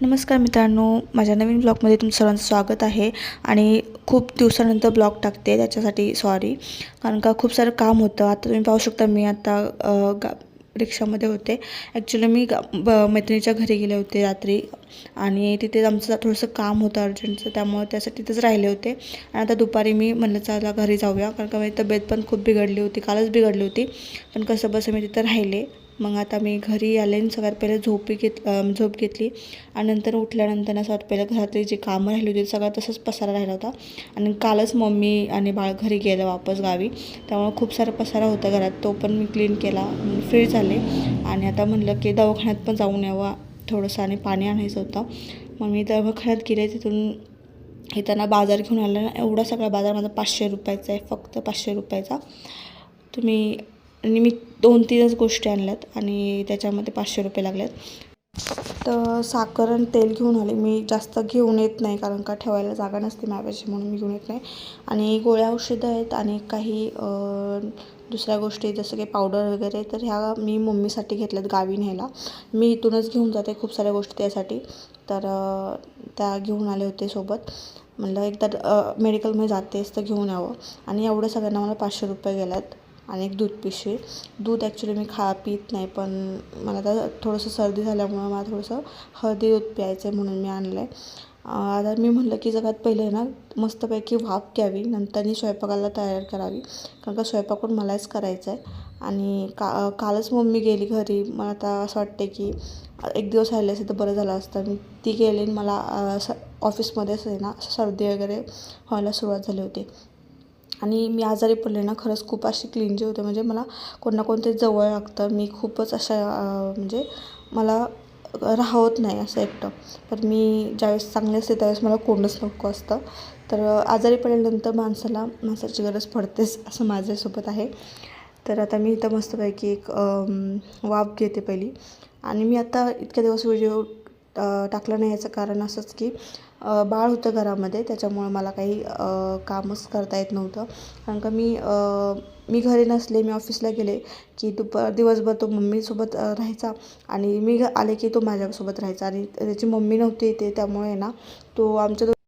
नमस्कार मित्रांनो माझ्या नवीन ब्लॉगमध्ये तुमचं सर्वांचं स्वागत आहे आणि खूप दिवसानंतर ब्लॉग टाकते त्याच्यासाठी सॉरी कारण का खूप सारं काम होतं. आता तुम्ही पाहू शकता मी आता गा रिक्षामध्ये होते. ॲक्च्युली मी गा ब मैत्रिणीच्या घरी गेले होते रात्री आणि तिथे आमचं थोडंसं काम होतं अर्जंटचं त्यामुळे त्यासाठी तिथेच राहिले होते. आणि आता दुपारी मी म्हणलं चला घरी जाऊया. कारण का माझी तब्येत पण खूप बिघडली होती कालच बिघडली होती. पण कसं बसं मी तिथं राहिले. मग आता मी घरी आले आणि सगळ्यात पहिले झोपी घेत झोप घेतली. आणि नंतर उठल्यानंतर ना सगळ्यात पहिलं घरातली जी कामं राहिली होती सगळं तसंच पसारा राहिला होता. आणि कालच मम्मी आणि बाळ घरी गेलं वापस गावी. त्यामुळे खूप सारा पसारा होता घरात. तो पण मी क्लीन केला. फ्री झाले. आणि आता म्हणलं की दवाखान्यात पण जाऊन यावं. थोडंसं आणि पाणी आणायचं होतं. मग मी दवाखान्यात गेले तिथून येताना बाजार घेऊन आला. ना एवढा सगळा बाजार माझा पाचशे रुपयाचा आहे. फक्त पाचशे रुपयाचा. तुम्ही आणि मी दोन तीनच गोष्टी आणल्यात आणि त्याच्यामध्ये पाचशे रुपये लागल्यात तर साखर आणि तेल घेऊन आले. मी जास्त घेऊन येत नाही कारण का ठेवायला जागा नसते माझ्यापाशी म्हणून मी घेऊन येत नाही. आणि गोळ्या औषधं आहेत आणि काही दुसऱ्या गोष्टी जसं की पावडर वगैरे तर ह्या मी मम्मीसाठी घेतल्यात गावी न्यायला. मी इथूनच घेऊन जाते खूप साऱ्या गोष्टी त्यासाठी. तर त्या घेऊन आले होते सोबत. म्हणलं एकदा मेडिकलमध्ये जातेस तर घेऊन यावं. आणि एवढं सगळ्यांना मला पाचशे रुपये गेल्यात आणि एक दूध पिशवी. दूध ॲक्च्युली मी खा पित नाही पण मला आता थोडंसं सर्दी झाल्यामुळं मला थोडंसं हळदी दूध प्यायचं आहे म्हणून मी आणलं आहे आता मी म्हटलं की जगात पहिले ना मस्तपैकी वाफ घ्यावी नंतरनी स्वयंपाकाला तयार करावी. कारण का स्वयंपाक पण मलाच करायचा आहे आणि का कालच मम्मी गेली घरी. मला आता असं वाटते की एक दिवस राहिले असेल तर बरं झालं असतं. मी ती गेली आणि मला असं स ऑफिसमध्येच आहे ना सर्दी वगैरे व्हायला सुरुवात झाली होती. आणि मी आजारी पडले ना खरंच खूप अशी क्लीनजी होते. म्हणजे मला कोण ना कोणते जवळ लागतं. मी खूपच अशा म्हणजे मला राहत नाही असं एकटं. पण मी ज्यावेळेस चांगले असते त्यावेळेस मला कोणच नको असतं. तर आजारी पडल्यानंतर माणसाला माणसाची गरज पडतेच असं माझ्यासोबत आहे. तर आता मी इथं मस्तपैकी एक वाफ घेते पहिली. आणि मी आता इतक्या दिवस व्हिडिओ टाकलं नाही याचं कारण असंच की बाळ होतं घरामध्ये त्याच्यामुळं मला काही कामच करता येत नव्हतं. कारण का मी मी घरी नसले मी ऑफिसला गेले की दुपार दिवसभर तो मम्मीसोबत राहायचा आणि मी घ- आले की तो माझ्यासोबत राहायचा आणि त्याची मम्मी नव्हती ते त्यामुळे ना तो आमच्या दो